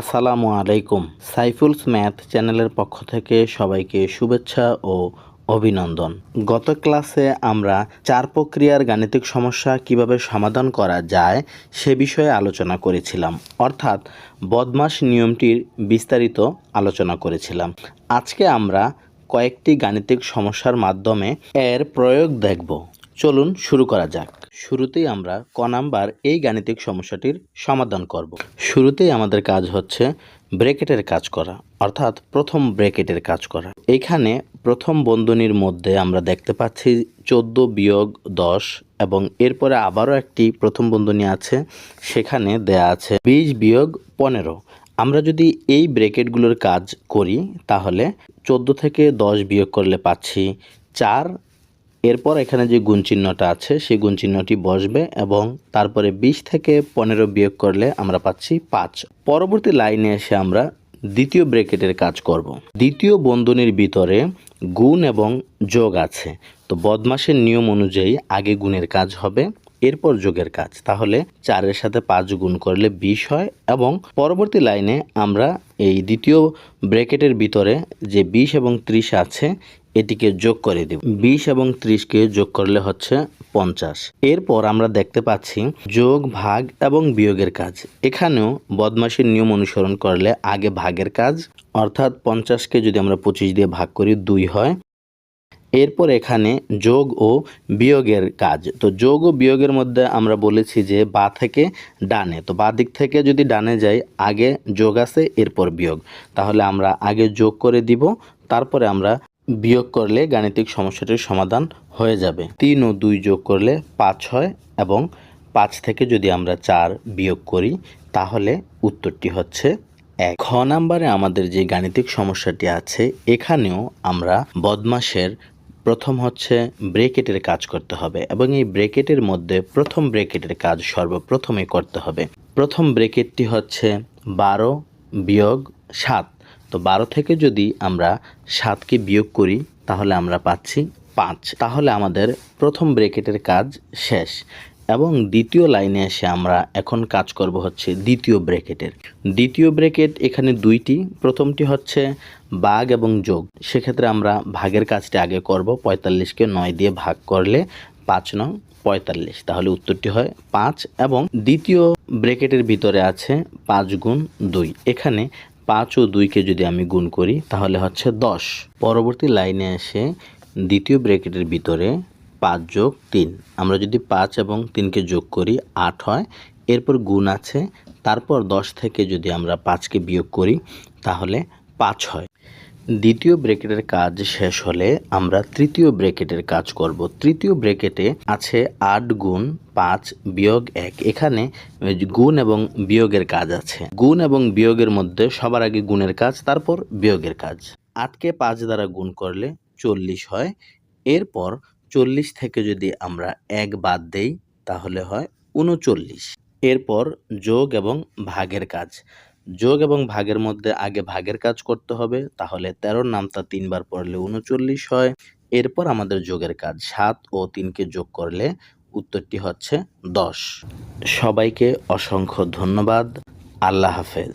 আসসালামু আলাইকুম। সাইফুলস ম্যাথ চ্যানেলের পক্ষ থেকে সবাইকে শুভেচ্ছা ও অভিনন্দন। গত ক্লাসে আমরা চার প্রক্রিয়ার গাণিতিক সমস্যা কীভাবে সমাধান করা যায় সে বিষয়ে আলোচনা করেছিলাম। অর্থাৎ বদমাস নিয়মটির বিস্তারিত আলোচনা করেছিলাম। আজকে আমরা কয়েকটি গাণিতিক সমস্যার মাধ্যমে এর প্রয়োগ দেখব। চলুন শুরু করা যাক। শুরুতেই আমরা ক নাম্বার এই গাণিতিক সমস্যাটির সমাধান করব। শুরুতেই আমাদের কাজ হচ্ছে ব্রেকেটের কাজ করা, অর্থাৎ প্রথম ব্রেকেটের কাজ করা। এখানে প্রথম বন্ধনীর মধ্যে আমরা দেখতে পাচ্ছি চোদ্দ বিয়োগ দশ এবং এরপরে আবারও একটি প্রথম বন্ধনী আছে, সেখানে দেয়া আছে বিশ বিয়োগ পনেরো। আমরা যদি এই ব্রেকেটগুলোর কাজ করি, তাহলে চোদ্দ থেকে দশ বিয়োগ করলে পাচ্ছি চার এরপর এখানে যে গুণ চিহ্নটা আছে, সেই গুণ চিহ্নটি বসবে এবং তারপরে বিশ থেকে পনেরো বিয়োগ করলে আমরা পাচ্ছি পাঁচ। পরবর্তী লাইনে এসে আমরা দ্বিতীয় ব্রেকেটের কাজ করব। দ্বিতীয় বন্ধনীর ভিতরে গুণ এবং যোগ আছে। তো বদমাসের নিয়ম অনুযায়ী আগে গুণের কাজ হবে, এরপর যোগের কাজ। তাহলে চারের সাথে পাঁচ গুণ করলে বিশ হয় এবং পরবর্তী লাইনে আমরা এই দ্বিতীয় ব্রেকেটের ভিতরে যে বিশ এবং ত্রিশ আছে এটিকে যোগ করে দেব। বিশ এবং ত্রিশকে যোগ করলে হচ্ছে পঞ্চাশ। এরপর আমরা দেখতে পাচ্ছি যোগ, ভাগ এবং বিয়োগের কাজ। এখানেও বদমাসের নিয়ম অনুসরণ করলে আগে ভাগের কাজ, অর্থাৎ পঞ্চাশকে যদি আমরা পঁচিশ দিয়ে ভাগ করি, দুই হয়। এরপর এখানে যোগ ও বিয়োগের কাজ। তো যোগ ও বিয়োগের মধ্যে আমরা বলেছি যে বা থেকে ডানে। তো বা দিক থেকে যদি ডানে যাই, আগে যোগ আছে, এরপর বিয়োগ। তাহলে আমরা আগে যোগ করে দিব, তারপরে আমরা বিয়োগ করলে গাণিতিক সমস্যাটির সমাধান হয়ে যাবে। তিন ও দুই যোগ করলে পাঁচ হয় এবং পাঁচ থেকে যদি আমরা চার বিয়োগ করি, তাহলে উত্তরটি হচ্ছে এক। খ নাম্বারে আমাদের যে গাণিতিক সমস্যাটি আছে, এখানেও আমরা বদমাসের প্রথম হচ্ছে ব্রেকেটের কাজ করতে হবে এবং এই ব্রেকেটের মধ্যে প্রথম ব্রেকেটের কাজ সর্বপ্রথমে করতে হবে। প্রথম ব্রেকেটটি হচ্ছে বারো বিয়োগ সাত। তো বারো থেকে যদি আমরা সাতকে বিয়োগ করি, তাহলে আমরা পাচ্ছি পাঁচ। তাহলে আমাদের প্রথম ব্রেকেটের কাজ শেষ। এবং দ্বিতীয় লাইনে এসে আমরা এখন কাজ করব হচ্ছে দ্বিতীয় ব্রেকেটের দ্বিতীয় ব্রেকেট এখানে দুইটি। প্রথমটি হচ্ছে বাঘ এবং যোগ। সেক্ষেত্রে আমরা ভাগের কাজটি আগে করব। পঁয়তাল্লিশকে নয় দিয়ে ভাগ করলে পাঁচ নং পঁয়তাল্লিশ। তাহলে উত্তরটি হয় পাঁচ এবং দ্বিতীয় ব্রেকেটের ভিতরে আছে পাঁচ গুণ দুই। এখানে পাঁচ ও দুইকে যদি আমি গুণ করি, তাহলে হচ্ছে দশ। পরবর্তী লাইনে এসে দ্বিতীয় ব্রেকেটের ভিতরে পাঁচ যোগ তিন। আমরা যদি পাঁচ এবং তিনকে যোগ করি, আট হয়। এরপর গুণ আছে। তারপর দশ থেকে যদি আমরা পাঁচকে বিয়োগ করি, তাহলে পাঁচ হয়। দ্বিতীয় ব্রেকেটের কাজ শেষ হলে আমরা তৃতীয় ব্রেকেটের কাজ করব। তৃতীয় ব্রেকেটে আছে আট গুণ পাঁচ বিয়োগ এক। এখানে গুণ এবং বিয়োগের কাজ আছে। গুণ এবং বিয়োগের মধ্যে সবার আগে গুণের কাজ, তারপর বিয়োগের কাজ। আটকে পাঁচ দ্বারা গুণ করলে চল্লিশ হয়। এরপর চল্লিশ থেকে যদি আমরা এক বাদ দেই, তাহলে হয় উনচল্লিশ। এরপর যোগ এবং ভাগের কাজ। যোগ এবং ভাগের মধ্যে আগে ভাগের কাজ করতে হবে, তাহলে তেরোর নামতা তিনবার পড়লে উনচল্লিশ হয়। এরপর আমাদের যোগের কাজ সাত ও তিনকে যোগ করলে উত্তরটি হচ্ছে দশ। সবাইকে অসংখ্য ধন্যবাদ। আল্লাহ হাফেজ।